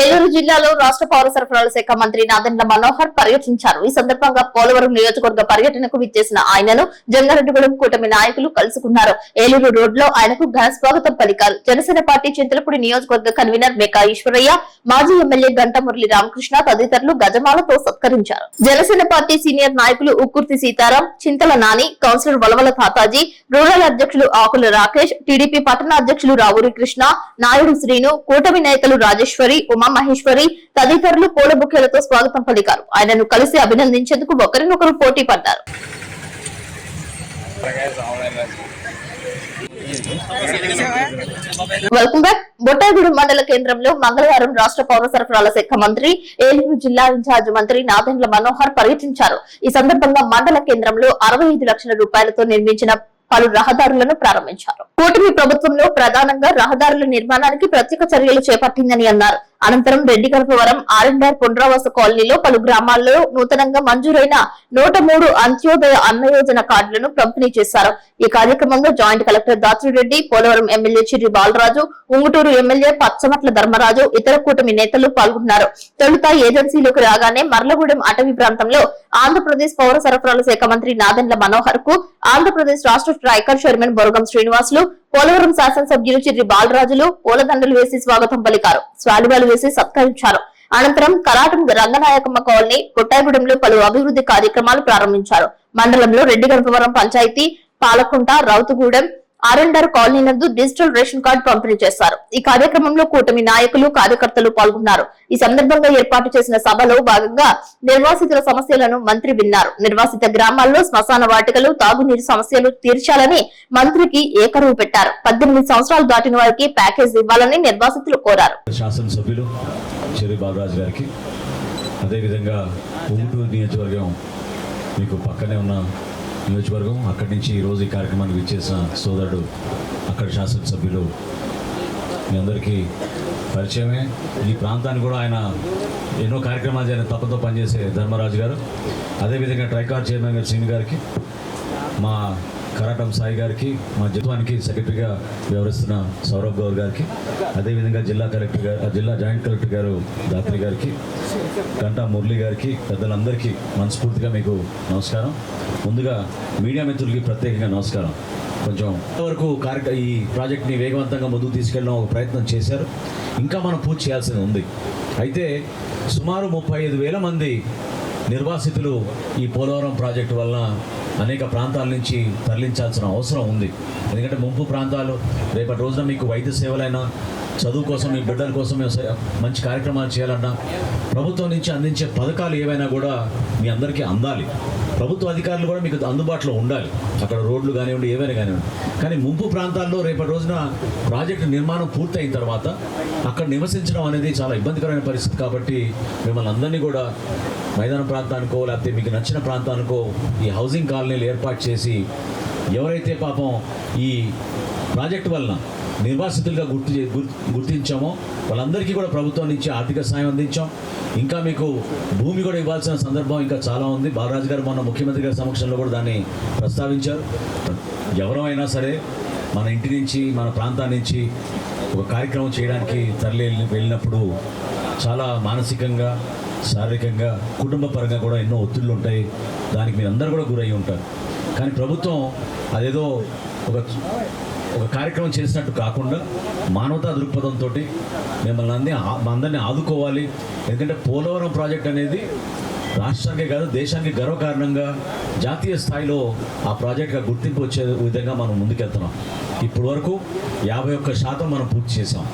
ఏలూరు జిల్లాలో రాష్ట్ర పౌర సరఫరాల శాఖ మంత్రి నాదెండ్ల మనోహర్ పర్యటించారు. ఈ సందర్భంగా పోలవరం నియోజకవర్గ పర్యటనకు విచ్చేసిన ఆయనను జంగారెడ్డిగూడెం కూటమి నాయకులు కలుసుకున్నారు. ఏలూరు రోడ్లో ఆయనకు ఘన స్వాగతం పలికారు. జనసేన పార్టీ చింతలపూడి నియోజకవర్గ కన్వీనర్ మేకా ఈశ్వరయ్య మాజీ ఎమ్మెల్యే గంట మురళి రామకృష్ణ తదితరులు గజమాలతో సత్కరించారు. జనసేన పార్టీ సీనియర్ నాయకులు ఉక్కుర్తి సీతారాం చింతల నాని కౌన్సిలర్ వలవల తాతాజీ రూరల్ అధ్యక్షులు ఆకుల రాకేష్ టీడీపీ పట్టణ అధ్యక్షులు రావూరి కృష్ణ నాయుడు శ్రీను కూటమి నేతలు రాజేశ్వరి ఉమ మహేశ్వరి తదితరులు పూల బుకేలతో స్వాగతం పలికారు. ఆయనను కలిసి అభినందించేందుకు ఒకరినొకరు పోటీ పడ్డారు. Welcome back. బొట్టాగూడెం మండల కేంద్రంలో మంగళవారం రాష్ట్ర పౌర సరఫరాల శాఖ మంత్రి ఏలూరు జిల్లా ఇన్ఛార్జ్ మంత్రి నాదెండ్ల మనోహర్ పర్యటించారు. ఈ సందర్భంగా మండల కేంద్రంలో అరవై లక్షల రూపాయలతో నిర్మించిన పలు రహదారులను ప్రారంభించారు. కూటమి ప్రభుత్వంలో ప్రధానంగా రహదారుల నిర్మాణానికి ప్రత్యేక చర్యలు చేపట్టిందని అన్నారు. అనంతరం రెడ్డి గర్భవరం ఆర్ఎండ్ఆర్ పునరావాస కాలనీలో పలు గ్రామాల్లో నూతనంగా మంజూరైన నూట మూడు అంత్యోదయ అన్న యోజన కార్డులను పంపిణీ చేశారు. ఈ కార్యక్రమంలో joint collector Dhatri Reddy Polavaram MLA Chirri Balaraju Unguturu MLA Pachamatla Dharmaraju ఇతర కూటమి నేతలు పాల్గొన్నారు. తొలుత ఏజెన్సీలోకి రాగానే మర్లగూడెం అటవీ ప్రాంతంలో ఆంధ్రప్రదేశ్ పౌర సరఫరాల శాఖ మంత్రి నాదెండ్ల మనోహర్కు ఆంధ్రప్రదేశ్ రాష్ట్ర ట్రైకర్ చైర్మన్ బొరగం శ్రీనివాసులు పోలవరం శాసనసభ్యులు చిర్రి బాలరాజులు పూలదండలు వేసి స్వాగతం పలికారు. స్వాలిబాలు వేసి సత్కరించారు. అనంతరం కరాటం రంగనాయకమ్మ కాలనీ పుట్టాయిగూడెంలో పలు అభివృద్ధి కార్యక్రమాలు ప్రారంభించారు. మండలంలో రెడ్డి గణపవరం పంచాయతీ పాలకుంట రౌతుగూడెం ఆర్ఎండర్ కాలనీ నందు డిజిటల్ రేషన్ కార్డు పంపిణీ చేశారు. ఈ కార్యక్రమంలో కూటమి నాయకులు కార్యకర్తలు పాల్గొన్నారు. ఈ సందర్భంగా ఏర్పాటు చేసిన సభలో భాగంగా నిర్వాసితుల సమస్యలను మంత్రి విన్నారు. నిర్వాసిత గ్రామాల్లో శ్మశాన వాటికలు తాగునీరు సమస్యలు తీర్చాలని మంత్రికి ఏకరువు పెట్టారు. పద్దెనిమిది సంవత్సరాలు దాటిన వారికి ప్యాకేజ్ ఇవ్వాలని నిర్వాసితులు కోరారు. శాసనసభ్యులు చెరి గారికి. అదేవిధంగా ఊటూరు నియోజకవర్గం మీకు పక్కనే ఉన్న నియోజకవర్గం. అక్కడి నుంచి ఈరోజు ఈ కార్యక్రమానికి విచ్చేసిన సోదరుడు అక్కడ శాసనసభ్యులు. మీ అందరికీ పరిచయమే. ఈ ప్రాంతానికి కూడా ఆయన ఎన్నో కార్యక్రమాలు జరిగిన తప్పతో పనిచేసే ధర్మరాజు గారు. అదేవిధంగా ట్రైకార్ చైర్మన్ గారు సింగ్ గారికి మా కరాటం సాయి గారికి మా జత్వానికి సెక్రటరీగా వ్యవహరిస్తున్న సౌరభ్ గౌర్ గారికి అదేవిధంగా జిల్లా కలెక్టర్ గారు జిల్లా జాయింట్ కలెక్టర్ గారు దాత్రి గారికి గంటా మురళి గారికి పెద్దలందరికీ మనస్ఫూర్తిగా మీకు నమస్కారం. ముందుగా మీడియా మిత్రులకి ప్రత్యేకంగా నమస్కారం. కొంచెం వరకు కార్య ఈ ప్రాజెక్ట్ని వేగవంతంగా ముందుకు తీసుకెళ్ళడం ఒక ప్రయత్నం చేశారు. ఇంకా మనం పూర్తి చేయాల్సింది ఉంది. అయితే సుమారు ముప్పై ఐదు వేల మంది నిర్వాసితులు ఈ పోలవరం ప్రాజెక్టు వలన అనేక ప్రాంతాల నుంచి తరలించాల్సిన అవసరం ఉంది. ఎందుకంటే ముంపు ప్రాంతాలు రేపటి రోజున మీకు వైద్య సేవలైనా చదువు కోసం మీ బిడ్డల కోసం మంచి కార్యక్రమాలు చేయాలన్నా ప్రభుత్వం నుంచి అందించే పథకాలు ఏవైనా కూడా మీ అందరికీ అందాలి. ప్రభుత్వ అధికారులు కూడా మీకు అందుబాటులో ఉండాలి. అక్కడ రోడ్లు కానివ్వండి ఏవైనా కానివ్వండి. కానీ ముంపు ప్రాంతాల్లో రేపటి రోజున ప్రాజెక్టు నిర్మాణం పూర్తయిన తర్వాత అక్కడ నివసించడం అనేది చాలా ఇబ్బందికరమైన పరిస్థితి కాబట్టి మిమ్మల్ని అందరినీ కూడా మైదాన ప్రాంతానికో లేకపోతే మీకు నచ్చిన ప్రాంతానికో ఈ హౌసింగ్ కాలనీలు ఏర్పాటు చేసి ఎవరైతే పాపం ఈ ప్రాజెక్టు వలన నిర్వాసితులుగా గుర్తు చే- గుర్- గుర్తించామో వాళ్ళందరికీ కూడా ప్రభుత్వం నుంచి ఆర్థిక సాయం అందించాం. ఇంకా మీకు భూమి కూడా ఇవ్వాల్సిన సందర్భం ఇంకా చాలా ఉంది. బాలరాజు గారు మొన్న ముఖ్యమంత్రి గారి సమక్షంలో కూడా దాన్ని ప్రస్తావించారు. ఎవరైనా సరే మన ఇంటి నుంచి మన ప్రాంతాన్ని నుంచి ఒక కార్యక్రమం చేయడానికి తరలి వెళ్ళినప్పుడు చాలా మానసికంగా శారీరకంగా కుటుంబ పరంగా కూడా ఎన్నో ఒత్తిళ్ళు ఉంటాయి. దానికి మీరు అందరూ కూడా గురై ఉంటారు. కానీ ప్రభుత్వం అదేదో ఒక ఒక కార్యక్రమం చేసినట్టు కాకుండా మానవతా దృక్పథంతో మిమ్మల్ని అందరి అందరినీ ఆదుకోవాలి. ఎందుకంటే పోలవరం ప్రాజెక్ట్ అనేది రాష్ట్రానికే కాదు దేశానికి గర్వకారణంగా జాతీయ స్థాయిలో ఆ ప్రాజెక్ట్గా గుర్తింపు వచ్చే విధంగా మనం ముందుకెళ్తున్నాం. ఇప్పటి వరకు యాభై ఒక్క శాతం మనం పూర్తి చేసాం